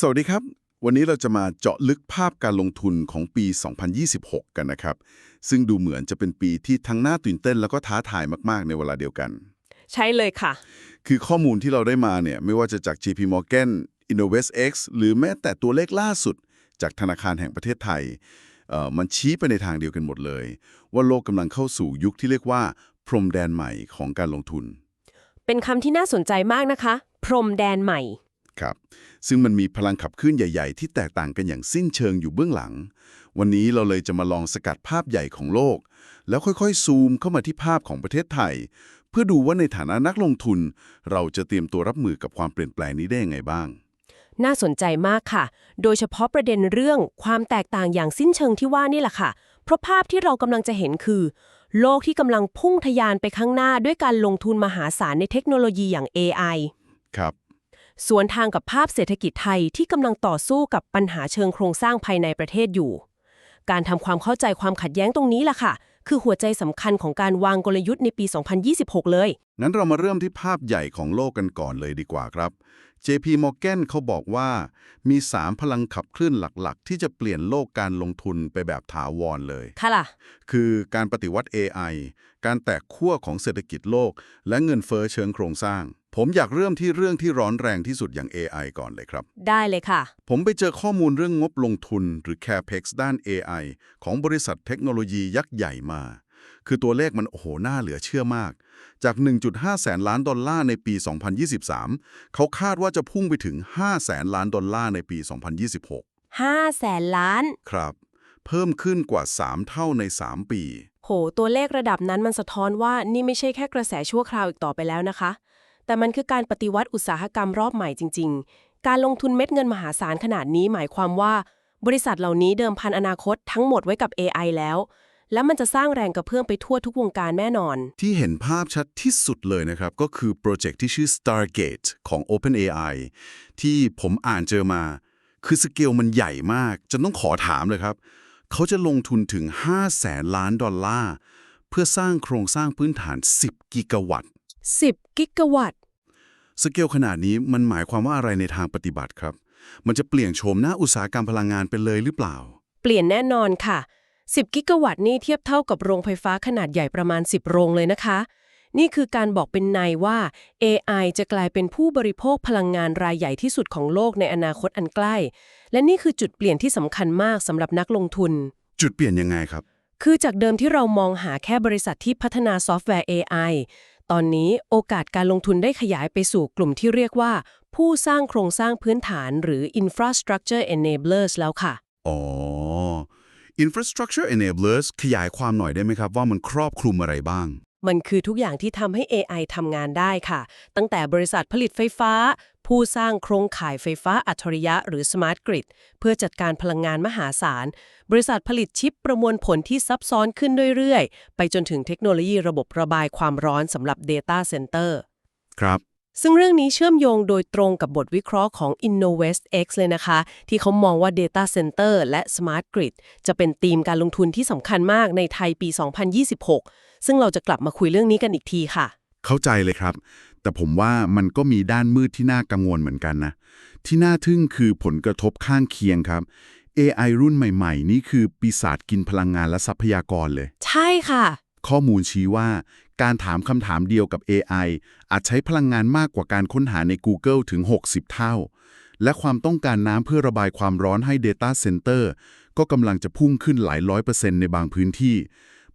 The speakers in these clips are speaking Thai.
สวัสดีครับ วันนี้เราจะมาเจาะลึกภาพการลงทุนของปี 2026 กันนะครับ ซึ่งดูเหมือนจะเป็นปีที่ทั้งน่าตื่นเต้นแล้วก็ท้าทายมาก ๆ ในเวลาเดียวกัน ใช่เลยค่ะ คือข้อมูลที่เราได้มาเนี่ยไม่ว่าจะจาก JP Morgan InnovestX หรือแม้แต่ตัวเลขล่าสุด จากธนาคารแห่งประเทศไทยเอ่อมันชี้ไปในทางเดียวกันหมดเลย ว่าโลกกำลังเข้าสู่ยุคที่เรียกว่า พรมแดนใหม่ของการลงทุน เป็นคำที่น่าสนใจมากนะคะ พรมแดนใหม่ ครับ ซึ่งมันมีพลังขับเคลื่อนใหญ่ ๆ ที่แตกต่างกันอย่างสิ้นเชิงอยู่เบื้องหลัง วันนี้เราเลยจะมาลองสกัดภาพใหญ่ของโลก แล้วค่อยๆ ซูมเข้ามาที่ภาพของประเทศไทย เพื่อดูว่าในฐานะนักลงทุน เราจะเตรียมตัวรับมือกับความเปลี่ยนแปลงนี้ได้ยังไงบ้าง น่าสนใจมากค่ะ โดยเฉพาะประเด็นเรื่องความแตกต่างอย่างสิ้นเชิงที่ว่านี่แหละค่ะ เพราะภาพที่เรากำลังจะเห็นคือโลกที่กำลังพุ่งทะยานไปข้างหน้าด้วยการลงทุนมหาศาลในเทคโนโลยีอย่าง AI ครับ สวนทางกับภาพเศรษฐกิจไทยที่กำลังต่อสู้กับปัญหาเชิงโครงสร้างภายในประเทศอยู่ การทำความเข้าใจความขัดแย้งตรงนี้แหละค่ะ คือหัวใจสำคัญของการวางกลยุทธ์ในปี 2026 เลยงั้นเรามาเริ่มที่ภาพใหญ่ของโลกกันก่อนเลยดีกว่าครับ JP Morgan เขาบอกว่า มี 3 พลังขับเคลื่อนหลักๆ ที่จะเปลี่ยนโลกการลงทุนไปแบบถาวรเลย ค่ะล่ะ คือการปฏิวัติ AI การแตกขั้วของเศรษฐกิจโลก และเงินเฟ้อเชิงโครงสร้าง ผมอยากเริ่มที่เรื่องที่ร้อนแรงที่สุดอย่าง AI ก่อนเลยครับ ได้เลยค่ะ ผมไปเจอข้อมูลเรื่องงบลงทุนหรือ CAPEX ด้าน AI ของบริษัทเทคโนโลยียักษ์ใหญ่มา คือตัวเลขมันโอ้โหน่าเหลือเชื่อมาก จาก 1.5 แสนล้านดอลลาร์ในปี 2023 เขาคาดว่าจะพุ่งไปถึง 5 แสนล้านดอลลาร์ในปี 2026 5แสนล้าน ครับ เพิ่มขึ้นกว่า 3 เท่าใน 3 ปี โห ตัวเลขระดับนั้นมันสะท้อนว่านี่ไม่ใช่แค่กระแสชั่วคราวอีกต่อไปแล้วนะคะ แต่มันคือการปฏิวัติอุตสาหกรรมรอบใหม่จริง ๆ การลงทุนเม็ดเงินมหาศาลขนาดนี้หมายความว่า บริษัทเหล่านี้เดิมพันอนาคตทั้งหมดไว้กับ AI แล้ว และมันจะสร้างแรงกระเพื่อมไปทั่วทุกวงการแน่นอน ที่เห็นภาพชัดที่สุดเลยนะครับ ก็คือโปรเจกต์ที่ชื่อ Stargate ของ OpenAI ที่ผมอ่านเจอมา คือสเกลมันใหญ่มากจนต้องขอถามเลยครับ เขาจะลงทุนถึง5แสนล้านดอลลาร์เพื่อสร้างโครงสร้างพื้นฐาน 10 กิกะวัตต์ 10 กิกะวัตต์ สเกลขนาดนี้มันหมายความว่าอะไรในทางปฏิบัติครับ มันจะเปลี่ยนโฉมหน้าอุตสาหกรรมพลังงานไปเลยหรือเปล่า เปลี่ยนแน่นอนค่ะ 10 กิกะวัตต์นี่เทียบเท่ากับโรงไฟฟ้าขนาดใหญ่ประมาณ 10 โรงเลยนะคะ นี่คือการบอกเป็นในว่า AI จะกลายเป็นผู้บริโภคพลังงานรายใหญ่ที่สุดของโลกในอนาคตอันใกล้ และนี่คือจุดเปลี่ยนที่สำคัญมากสำหรับนักลงทุน จุดเปลี่ยนยังไงครับ คือจากเดิมที่เรามองหาแค่บริษัทที่พัฒนาซอฟต์แวร์ AI ตอนนี้โอกาสการลงทุนได้ขยายไปสู่กลุ่มที่เรียกว่า ผู้สร้างโครงสร้างพื้นฐานหรือ infrastructure enablers แล้วค่ะ อ๋อ infrastructure enablers ขยายความหน่อยได้ไหมครับว่ามันครอบคลุมอะไรบ้าง มันคือทุกอย่างที่ทำให้ AI ทำงานได้ค่ะ ตั้งแต่บริษัทผลิตไฟฟ้า ผู้สร้างโครงข่ายไฟฟ้าอัจฉริยะหรือ Smart Grid เพื่อจัดการพลังงานมหาศาล บริษัทผลิตชิปประมวลผลที่ซับซ้อนขึ้นเรื่อยๆ ไปจนถึงเทคโนโลยีระบบระบายความร้อนสำหรับ Data Center ครับซึ่งเรื่องนี้เชื่อมโยงโดยตรงกับบทวิเคราะห์ของ InnovestX เลยนะคะ ที่เขามองว่า Data Center และ Smart Grid จะเป็นธีมการลงทุนที่สำคัญมากในไทยปี 2026 ซึ่งเราจะกลับมาคุยเรื่องนี้กันอีกทีค่ะ เข้าใจเลยครับ แต่ผมว่ามันก็มีด้านมืดที่น่ากังวลเหมือนกันนะ ที่น่าทึ่งคือผลกระทบข้างเคียงครับ AI รุ่นใหม่ ๆ นี่คือปีศาจกินพลังงานและทรัพยากรเลย ใช่ค่ะ ข้อมูลชี้ว่าการถามคำถามเดียวกับ AI อาจใช้พลังงานมากกว่าการค้นหาใน Google ถึง 60 เท่า และความต้องการน้ำเพื่อระบายความร้อนให้ Data Center ก็กำลังจะพุ่งขึ้นหลายร้อยเปอร์เซ็นต์ในบางพื้นที่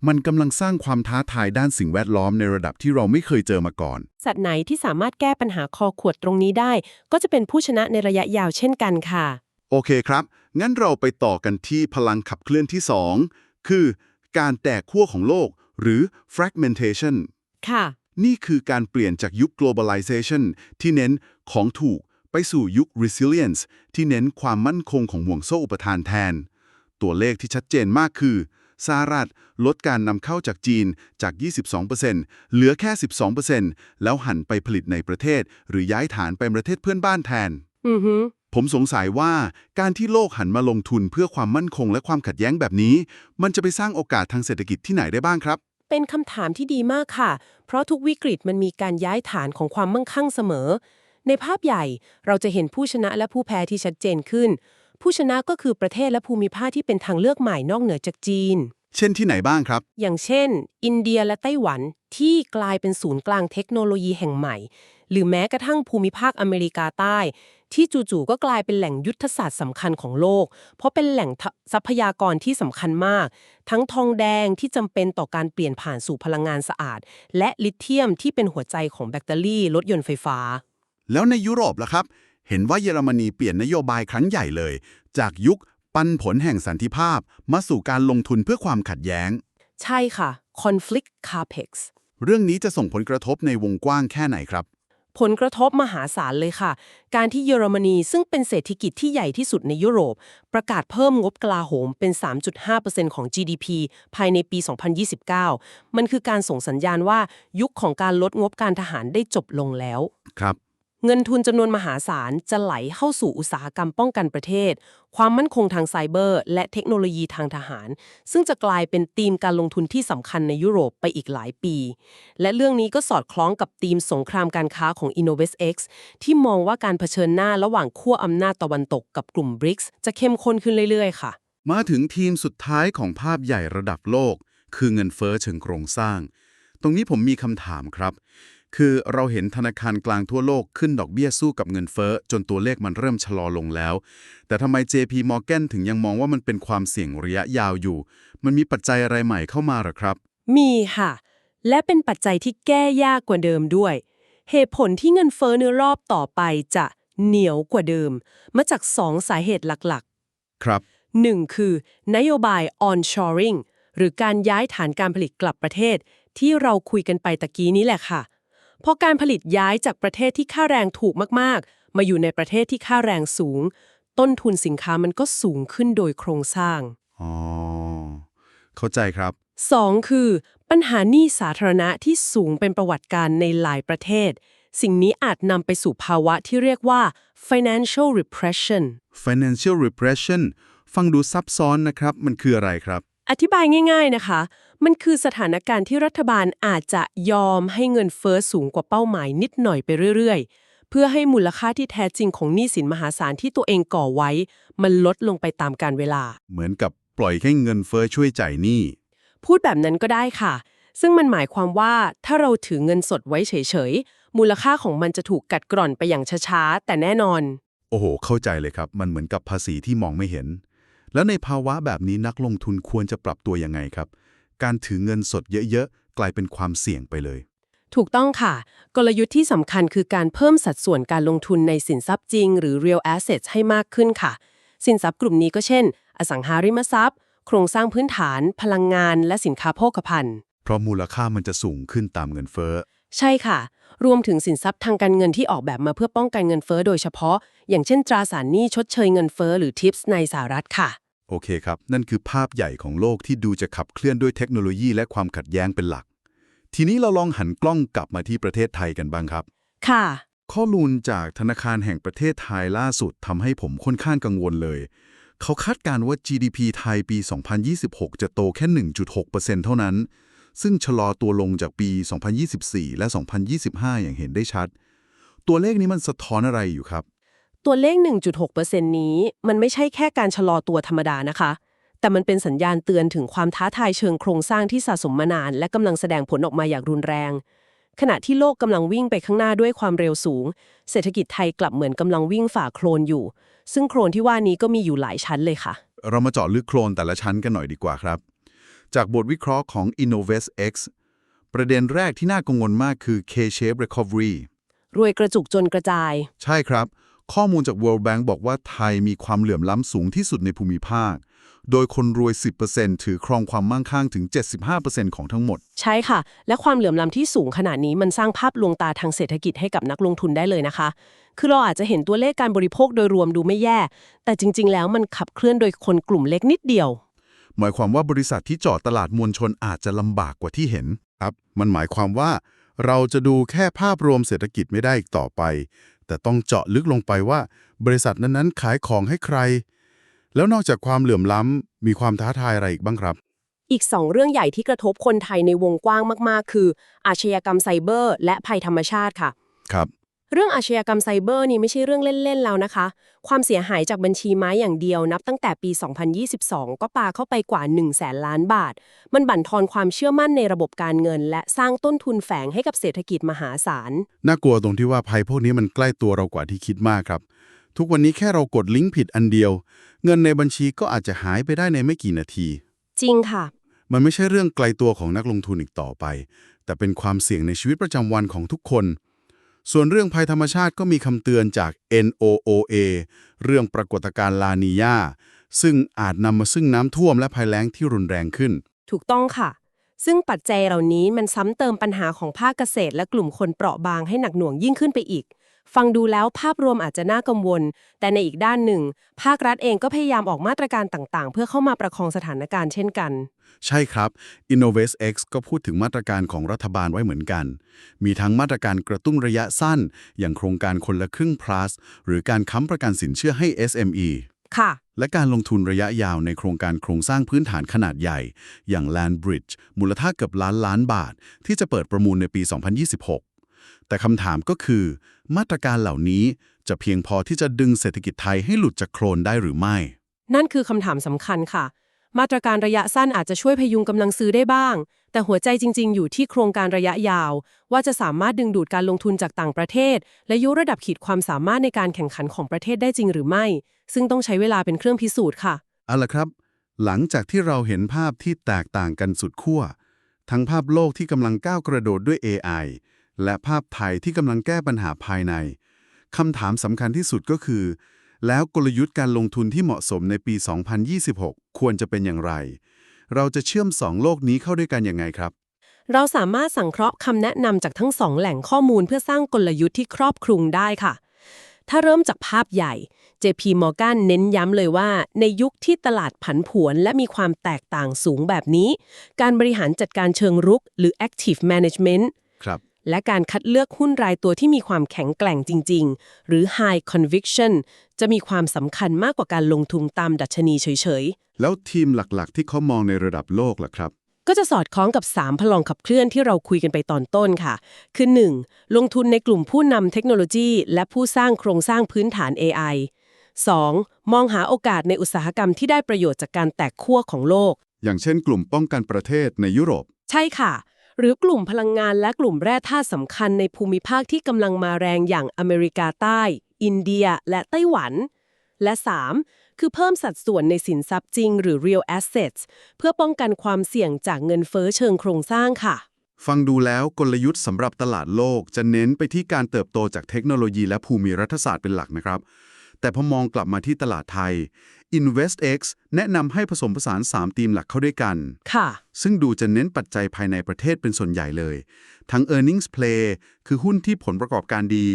มันกำลังสร้างความท้าทายด้านสิ่งแวดล้อมในระดับที่เราไม่เคยเจอมาก่อน สัตว์ไหนที่สามารถแก้ปัญหาคอขวดตรงนี้ได้ ก็จะเป็นผู้ชนะในระยะยาวเช่นกันค่ะ โอเคครับ งั้นเราไปต่อกันที่พลังขับเคลื่อนที่ 2 คือ การแตกขั้วของโลก หรือ fragmentation ค่ะ นี่คือการเปลี่ยนจากยุค globalization ที่เน้นของถูกไปสู่ยุค resilience ที่เน้นความมั่นคงของห่วงโซ่อุปทานแทน ตัวเลขที่ชัดเจนมากคือ สหรัฐลดการนำเข้าจากจีนจาก 22%เหลือแค่ 12%แล้วหันไปผลิตในประเทศ หรือย้ายฐานไปประเทศเพื่อนบ้านแทน อือฮึผมสงสัยว่าการที่โลกหันมาลงทุนเพื่อความมั่นคงและความขัดแย้งแบบนี้ มันจะไปสร้างโอกาสทางเศรษฐกิจที่ไหนได้บ้างครับ เป็นคำถามที่ดีมากค่ะ เพราะทุกวิกฤตมันมีการย้ายฐานของความมั่งคั่งเสมอ ในภาพใหญ่เราจะเห็นผู้ชนะและผู้แพ้ที่ชัดเจนขึ้น ผู้ชนะก็คือประเทศและภูมิภาคที่เป็นทางเลือกใหม่นอกเหนือจากจีน เช่นที่ไหนบ้างครับ อย่างเช่น อินเดียและไต้หวันที่กลายเป็นศูนย์กลางเทคโนโลยีแห่งใหม่ หรือแม้กระทั่งภูมิภาคอเมริกาใต้ ที่จู่ๆก็กลายเป็นแหล่งยุทธศาสตร์สำคัญของโลก เพราะเป็นแหล่งทะทรัพยากรที่สำคัญมาก ทั้งทองแดงที่จำเป็นต่อการเปลี่ยนผ่านสู่พลังงานสะอาด และลิเธียมที่เป็นหัวใจของแบตเตอรี่รถยนต์ไฟฟ้า แล้วในยุโรปล่ะครับ เห็นว่าเยอรมนีเปลี่ยนนโยบายครั้งใหญ่เลย จากยุคปันผลแห่งสันติภาพ มาสู่การลงทุนเพื่อความขัดแย้ง ใช่ค่ะ conflict capex เรื่องนี้จะส่งผลกระทบในวงกว้างแค่ไหนครับ ผลกระทบมหาศาลเลยค่ะ การที่เยอรมนีซึ่งเป็นเศรษฐกิจที่ใหญ่ที่สุดในยุโรป ประกาศเพิ่มงบกลาโหมเป็น 3.5%ของ GDP ภายในปี 2029 มันคือการส่งสัญญาณว่ายุคของการลดงบการทหารได้จบลงแล้ว ครับ เงินทุนจำนวนมหาศาลจะไหลเข้าสู่อุตสาหกรรมป้องกันประเทศ ความมั่นคงทางไซเบอร์ และเทคโนโลยีทางทหาร ซึ่งจะกลายเป็นธีมการลงทุนที่สำคัญในยุโรปไปอีกหลายปี และเรื่องนี้ก็สอดคล้องกับธีมสงครามการค้าของ InnovestX ที่มองว่าการเผชิญหน้าระหว่างขั้วอำนาจตะวันตกกับกลุ่ม BRICS จะเข้มข้นขึ้นเรื่อยๆ ค่ะ มาถึงทีมสุดท้ายของภาพใหญ่ระดับโลก คือเงินเฟ้อเชิงโครงสร้าง ตรงนี้ผมมีคำถามครับ คือเราเห็นธนาคารกลางทั่วโลกขึ้นดอกเบี้ยสู้กับเงินเฟ้อ จนตัวเลขมันเริ่มชะลอลงแล้ว แต่ทำไม JP Morgan ถึงยังมองว่ามันเป็นความเสี่ยงระยะยาวอยู่ มันมีปัจจัยอะไรใหม่เข้ามาหรอครับ มีค่ะ และเป็นปัจจัยที่แก้ยากกว่าเดิมด้วย เหตุผลที่เงินเฟ้อในรอบต่อไปจะเหนียวกว่าเดิม มาจากสองสาเหตุหลักครับๆ 1. คือนโยบาย onshoring หรือการย้ายฐานการผลิตกลับประเทศ ที่เราคุยกันไปตะกี้นี้แหละค่ะ พอการผลิตย้ายจากประเทศที่ค่าแรงถูกมากๆ มาอยู่ในประเทศที่ค่าแรงสูง ต้นทุนสินค้ามันก็สูงขึ้นโดยโครงสร้าง อ๋อ เข้าใจครับ 2. คือ ปัญหาหนี้สาธารณะที่สูงเป็นประวัติการในหลายประเทศ สิ่งนี้อาจนำไปสู่ภาวะที่เรียกว่า financial repression financial repression ฟังดูซับซ้อนนะครับ มันคืออะไรครับ อธิบายง่าย ๆนะคะ มันคือสถานการณ์ที่รัฐบาลอาจจะยอมให้เงินเฟอ้อสูงกว่าเป้าหมายนิดหน่อยไปเรื่อยๆ เพื่อให้มูลค่าที่แท้จริงของหนี้สินมหาศาลที่ตัวเองก่อไว้ มันลดลงไปตามกาลเวลา เหมือนกับปล่อยให้เงินเฟ้อช่วยจ่ายหนี้ พูดแบบนั้นก็ได้ค่ะ ซึ่งมันหมายความว่าถ้าเราถือเงินสดไว้เฉยๆ มูลค่าของมันจะถูกกัดกร่อนไปอย่างช้าๆ แต่แน่นอน โอ้โห เข้าใจเลยครับ มันเหมือนกับภาษีที่มองไม่เห็น แล้วในภาวะแบบนี้นักลงทุนควรจะปรับตัวยังไงครับ การถือเงินสดเยอะๆ กลายเป็นความเสี่ยงไปเลย ถูกต้องค่ะ กลยุทธ์ที่สำคัญคือการเพิ่มสัดส่วนการลงทุนในสินทรัพย์จริง หรือ real assets ให้มากขึ้นค่ะ สินทรัพย์กลุ่มนี้ก็เช่น อสังหาริมทรัพย์ โครงสร้างพื้นฐาน พลังงาน และสินค้าโภคภัณฑ์ เพราะมูลค่ามันจะสูงขึ้นตามเงินเฟ้อ ใช่ค่ะ รวมถึงสินทรัพย์ทางการเงินที่ออกแบบมาเพื่อป้องกันเงินเฟ้อโดยเฉพาะ อย่างเช่นตราสารหนี้ชดเชยเงินเฟ้อหรือ TIPS ในสหรัฐค่ะ โอเคครับ นั่นคือภาพใหญ่ของโลกที่ดูจะขับเคลื่อนด้วยเทคโนโลยีและความขัดแย้งเป็นหลัก ทีนี้เราลองหันกล้องกลับมาที่ประเทศไทยกันบ้างครับ ค่ะ ข้อมูลจากธนาคารแห่งประเทศไทยล่าสุดทำให้ผมค่อนข้างกังวลเลยเขาคาดการณ์ว่า GDP ไทยปี 2026 จะโตแค่ 1.6%เท่านั้น ซึ่งชะลอตัวลงจากปี 2024 และ 2025 อย่างเห็นได้ชัด ตัวเลขนี้มันสะท้อนอะไรอยู่ครับ ตัวเลข 1.6%นี้ มันไม่ใช่แค่การชะลอตัวธรรมดานะคะ แต่มันเป็นสัญญาณเตือนถึงความท้าทายเชิงโครงสร้างที่สะสมมานาน และกำลังแสดงผลออกมาอย่างรุนแรง ขณะที่โลกกำลังวิ่งไปข้างหน้าด้วยความเร็วสูง เศรษฐกิจไทยกลับเหมือนกำลังวิ่งฝ่าโคลนอยู่ ซึ่งโคลนที่ว่านี้ก็มีอยู่หลายชั้นเลยค่ะ เรามาเจาะลึกโคลนแต่ละชั้นกันหน่อยดีกว่าครับ จากบทวิเคราะห์ของ InnovestX ประเด็นแรกที่น่ากังวลมากคือ K-shape recovery รวยกระจุกจนกระจาย ใช่ครับ ข้อมูลจาก World Bank บอกว่าไทยมีความเหลื่อมล้ำสูงที่สุดในภูมิภาค โดยคนรวย 10%ถือครองความมั่งคั่งถึง 75%ของทั้งหมด ใช่ค่ะ และความเหลื่อมล้ำที่สูงขนาดนี้มันสร้างภาพลวงตาทางเศรษฐกิจให้กับนักลงทุนได้เลยนะคะ คือเราอาจจะเห็นตัวเลขการบริโภคโดยรวมดูไม่แย่ แต่จริง ๆ แล้วมันขับเคลื่อนโดยคนกลุ่มเล็กนิดเดียว หมายความว่าบริษัทที่เจาะตลาดมวลชนอาจจะลำบากกว่าที่เห็นครับ มันหมายความว่า เราจะดูแค่ภาพรวมเศรษฐกิจไม่ได้อีกต่อไป แต่ต้องเจาะลึกลงไปว่า บริษัทนั้นๆ ขายของให้ใคร แล้วนอกจากความเหลื่อมล้ำมีความท้าทายอะไรอีกบ้างครับ อีกสองเรื่องใหญ่ที่กระทบคนไทยในวงกว้างมาก ๆ คือ อาชญากรรมไซเบอร์ และภัยธรรมชาติค่ะ ครับ เรื่องอาชญากรรมไซเบอร์นี่ไม่ใช่เรื่องเล่น ๆ แล้วนะคะ ความเสียหายจากบัญชีม้าอย่างเดียวนับตั้งแต่ปี 2022 ก็ปาเข้าไปกว่า1แสนล้านบาท มันบั่นทอนความเชื่อมั่นในระบบการเงิน และสร้างต้นทุนแฝงให้กับเศรษฐกิจมหาศาล น่ากลัวตรงที่ว่าภัยพวกนี้มันใกล้ตัวเรากว่าที่คิดมากครับ ทุกวันนี้แค่เรากดลิงก์ผิดอันเดียว เงินในบัญชีก็อาจจะหายไปได้ในไม่กี่นาที จริงค่ะ มันไม่ใช่เรื่องไกลตัวของนักลงทุนอีกต่อไป แต่เป็นความเสี่ยงในชีวิตประจำวันของทุกคน ส่วนเรื่องภัยธรรมชาติก็มีคำเตือนจาก NOOA เรื่องปรากฏการณ์ลานียาซึ่งอาจนำมาซึ่งน้ำท่วมและภัยแล้งที่รุนแรงขึ้น ถูกต้องค่ะ ซึ่งปัจจัยเหล่านี้มันซ้ำเติมปัญหาของภาคเกษตรและกลุ่มคนเปราะบางให้หนักหน่วงยิ่งขึ้นไปอีก ฟังดูแล้วภาพรวมอาจจะน่ากังวล แต่ในอีกด้านหนึ่ง ภาครัฐเองก็พยายามออกมาตรการต่างๆ เพื่อเข้ามาประคองสถานการณ์เช่นกัน ใช่ครับ InnovestX ก็พูดถึงมาตรการของรัฐบาลไว้เหมือนกัน มีทั้งมาตรการกระตุ้นระยะสั้น อย่างโครงการคนละครึ่ง plus หรือการค้ำประกันสินเชื่อให้ SME ค่ะ และการลงทุนระยะยาวในโครงการโครงสร้างพื้นฐานขนาดใหญ่ อย่าง Land Bridge มูลค่าเกือบล้านล้านบาท ที่จะเปิดประมูลในปี 2026 แต่คำถามก็คือ มาตรการเหล่านี้จะเพียงพอที่จะดึงเศรษฐกิจไทยให้หลุดจากโคลนได้หรือไม่ นั่นคือคำถามสำคัญค่ะ มาตรการระยะสั้นอาจจะช่วยพยุงกำลังซื้อได้บ้าง แต่หัวใจจริง ๆ อยู่ที่โครงการระยะยาว ว่าจะสามารถดึงดูดการลงทุนจากต่างประเทศ และยกระดับขีดความสามารถในการแข่งขันของประเทศได้จริงหรือไม่ ซึ่งต้องใช้เวลาเป็นเครื่องพิสูจน์ค่ะเอาละครับ หลังจากที่เราเห็นภาพที่แตกต่างกันสุดขั้วทั้งภาพโลกที่กำลังก้าวกระโดดด้วย AI และภาพไทยที่กำลังแก้ปัญหาภายในคำถามสำคัญที่สุดก็คือ แล้วกลยุทธ์การลงทุนที่เหมาะสมในปี 2026 ควรจะเป็นอย่างไร เราจะเชื่อมสองโลกนี้เข้าด้วยกันยังไงครับ เราสามารถสังเคราะห์คำแนะนำจากทั้งสองแหล่งข้อมูลเพื่อสร้างกลยุทธ์ที่ครอบคลุมได้ค่ะ ถ้าเริ่มจากภาพใหญ่ JP Morgan เน้นย้ำเลยว่า ในยุคที่ตลาดผันผวนและมีความแตกต่างสูงแบบนี้ การบริหารจัดการเชิงรุก หรือ active management ครับ และการคัดเลือกหุ้นรายตัวที่มีความแข็งแกร่งจริง ๆ หรือ high conviction จะมีความสำคัญมากกว่าการลงทุนตามดัชนีเฉยๆ แล้วทีมหลักๆ ที่เขามองในระดับโลกล่ะครับ ก็จะสอดคล้องกับ 3 พลังขับเคลื่อนที่เราคุยกันไปตอนต้นค่ะ คือ 1. ลงทุนในกลุ่มผู้นำเทคโนโลยี และผู้สร้างโครงสร้างพื้นฐาน AI 2. มองหาโอกาสในอุตสาหกรรมที่ได้ประโยชน์จากการแตกขั้วของโลก อย่างเช่นกลุ่มป้องกันประเทศในยุโรป ใช่ค่ะ หรือกลุ่มพลังงานและกลุ่มแร่ธาตุสำคัญในภูมิภาคที่กำลังมาแรงอย่างอเมริกาใต้ อินเดีย และไต้หวัน และ 3. คือเพิ่มสัดส่วนในสินทรัพย์จริงหรือ real assets เพื่อป้องกันความเสี่ยงจากเงินเฟ้อเชิงโครงสร้างค่ะ ฟังดูแล้วกลยุทธ์สำหรับตลาดโลกจะเน้นไปที่การเติบโตจากเทคโนโลยีและภูมิรัฐศาสตร์เป็นหลักนะครับ แต่พอมองกลับมาที่ตลาดไทย InvestX แนะนำให้ผสมผสาน 3 ธีมหลักเข้าด้วยกัน ค่ะ ซึ่งดูจะเน้นปัจจัยภายในประเทศเป็นส่วนใหญ่เลย ทั้ง earnings play คือหุ้นที่ผลประกอบการดี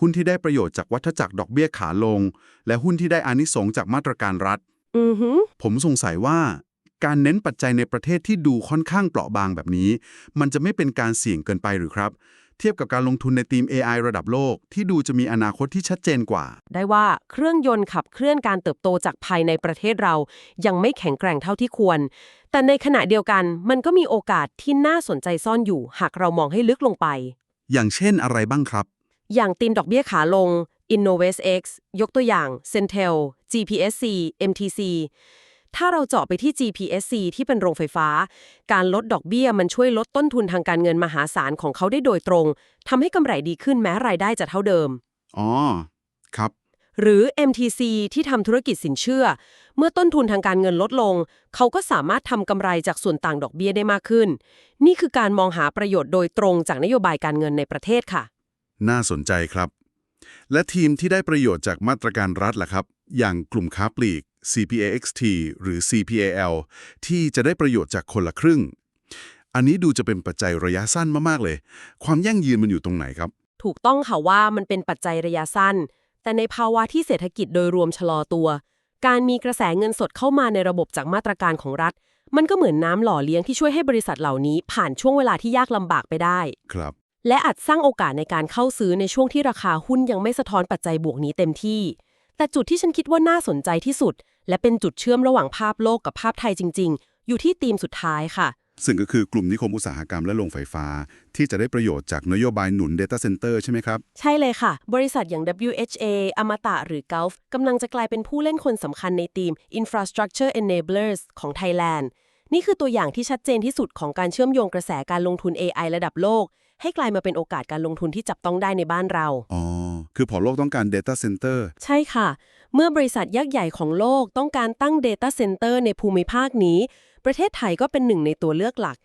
หุ้นที่ได้ประโยชน์จากวัฏจักรดอกเบี้ยขาลง และหุ้นที่ได้อานิสงส์จากมาตรการรัฐ อือหือผมสงสัยว่าการเน้นปัจจัยในประเทศที่ดูค่อนข้างเปราะบางแบบนี้ มันจะไม่เป็นการเสี่ยงเกินไปหรือครับ เทียบกับการลงทุนในทีม AI ระดับโลก ที่ดูจะมีอนาคตที่ชัดเจนกว่า ได้ว่าเครื่องยนต์ขับเคลื่อนการเติบโตจากภายในประเทศเรา ยังไม่แข็งแกร่งเท่าที่ควร แต่ในขณะเดียวกันมันก็มีโอกาสที่น่าสนใจซ่อนอยู่ หากเรามองให้ลึกลงไป อย่างเช่นอะไรบ้างครับ อย่างตีมดอกเบี้ยขาลง InnovestX ยกตัวอย่าง Centel GPSC MTC ถ้าเราเจาะไปที่ GPSC ที่เป็นโรงไฟฟ้า การลดดอกเบี้ยมันช่วยลดต้นทุนทางการเงินมหาศาลของเขาได้โดยตรงทำให้กำไรดีขึ้นแม้รายได้จะเท่าเดิม อ๋อ ครับ หรือ MTC ที่ทำธุรกิจสินเชื่อ เมื่อต้นทุนทางการเงินลดลง เขาก็สามารถทำกำไรจากส่วนต่างดอกเบี้ยได้มากขึ้น นี่คือการมองหาประโยชน์โดยตรงจากนโยบายการเงินในประเทศค่ะ น่าสนใจครับ และทีมที่ได้ประโยชน์จากมาตรการรัฐล่ะครับ อย่างกลุ่มค้าปลีก CPAXT หรือ CPAL ที่จะได้ประโยชน์จากคนละครึ่ง อันนี้ดูจะเป็นปัจจัยระยะสั้นมากๆเลย ความยั่งยืนมันอยู่ตรงไหนครับ ถูกต้องค่ะว่ามันเป็นปัจจัยระยะสั้น แต่ในภาวะที่เศรษฐกิจโดยรวมชะลอตัว การมีกระแสเงินสดเข้ามาในระบบจากมาตรการของรัฐ มันก็เหมือนน้ำหล่อเลี้ยงที่ช่วยให้บริษัทเหล่านี้ ผ่านช่วงเวลาที่ยากลำบากไปได้ ครับ และอาจสร้างโอกาสในการเข้าซื้อในช่วงที่ราคาหุ้นยังไม่สะท้อนปัจจัยบวกนี้เต็มที่ แต่จุดที่ฉันคิดว่าน่าสนใจที่สุด และเป็นจุดเชื่อมระหว่างภาพโลกกับภาพไทยจริง ๆ อยู่ที่ธีมสุดท้ายค่ะ ซึ่งก็คือกลุ่มนิคมอุตสาหกรรมและโรงไฟฟ้า ที่จะได้ประโยชน์จากนโยบายหนุน Data Center ใช่ไหมครับ ใช่เลยค่ะ บริษัทอย่าง WHA อมตะหรือ Gulf กำลังจะกลายเป็นผู้เล่นคนสำคัญในทีม Infrastructure Enablers ของ Thailand นี่คือตัวอย่างที่ชัดเจนที่สุดของการเชื่อมโยงกระแสการลงทุน AI ระดับโลก ให้กลายมาเป็นโอกาสการลงทุนที่จับต้องได้ในบ้านเรา อ๋อ คือพอโลกต้องการ Data Center ใช่ค่ะ เมื่อบริษัทยักษ์ใหญ่ของโลกต้องการตั้ง Data Center ในภูมิภาคนี้ ประเทศไทยก็เป็นหนึ่งในตัวเลือกหลัก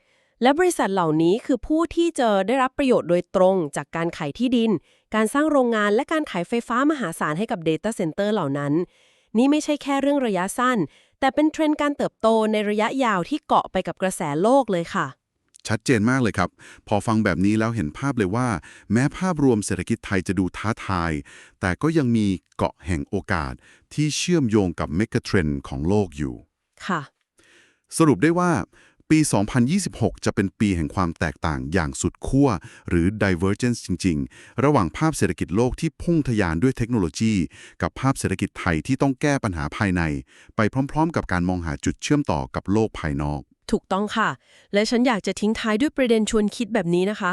และบริษัทเหล่านี้คือผู้ที่จะได้รับประโยชน์โดยตรงจากการขายที่ดิน การสร้างโรงงานและการขายไฟฟ้ามหาศาลให้กับ Data Center เหล่านั้น นี่ไม่ใช่แค่เรื่องระยะสั้น แต่เป็นเทรนด์การเติบโตในระยะยาวที่เกาะไปกับกระแสโลกเลยค่ะ ชัดเจนมากเลยครับ พอฟังแบบนี้แล้วเห็นภาพเลยว่า แม้ภาพรวมเศรษฐกิจไทยจะดูท้าทาย แต่ก็ยังมีเกาะแห่งโอกาสที่เชื่อมโยงกับเมกะเทรนด์ของโลกอยู่ ค่ะ สรุปได้ว่า ปี 2026 จะเป็นปีแห่งความแตกต่างอย่างสุดขั้ว หรือ divergence จริง ๆ ระหว่างภาพเศรษฐกิจโลกที่พุ่งทะยานด้วยเทคโนโลยี กับภาพเศรษฐกิจไทยที่ต้องแก้ปัญหาภายใน ไปพร้อม ๆ กับการมองหาจุดเชื่อมต่อกับโลกภายนอก ถูกต้องค่ะ และฉันอยากจะทิ้งท้ายด้วยประเด็นชวนคิดแบบนี้นะคะ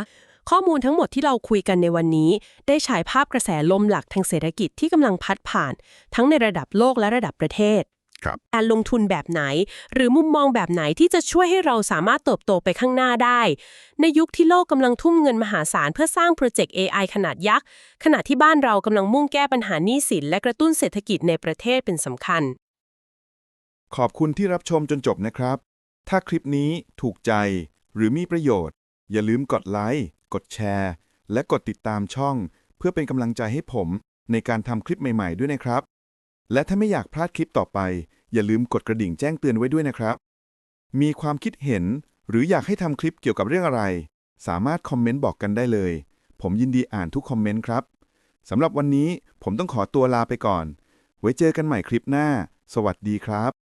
ข้อมูลทั้งหมดที่เราคุยกันในวันนี้ ได้ฉายภาพกระแสลมหลักทางเศรษฐกิจที่กำลังพัดผ่าน ทั้งในระดับโลกและระดับประเทศครับการลงทุนแบบไหน หรือมุมมองแบบไหนที่จะช่วยให้เราสามารถเติบโตไปข้างหน้าได้ ในยุคที่โลกกำลังทุ่มเงินมหาศาลเพื่อสร้างโปรเจกต์ AI ขนาดยักษ์ขณะที่บ้านเรากำลังมุ่งแก้ปัญหาหนี้สิน และกระตุ้นเศรษฐกิจในประเทศเป็นสำคัญ ขอบคุณที่รับชมจนจบนะครับ ถ้าคลิปนี้ถูกใจหรือมีประโยชน์ อย่าลืมกดไลค์กดแชร์ และกดติดตามช่อง เพื่อเป็นกำลังใจให้ผมในการทำคลิปใหม่ ๆ ด้วยนะครับ และถ้าไม่อยากพลาดคลิปต่อไป อย่าลืมกดกระดิ่งแจ้งเตือนไว้ด้วยนะครับ มีความคิดเห็นหรืออยากให้ทำคลิปเกี่ยวกับเรื่องอะไร สามารถคอมเมนต์บอกกันได้เลย ผมยินดีอ่านทุกคอมเมนต์ครับสำหรับวันนี้ผมต้องขอตัวลาไปก่อน ไว้เจอกันใหม่คลิปหน้า สวัสดีครับ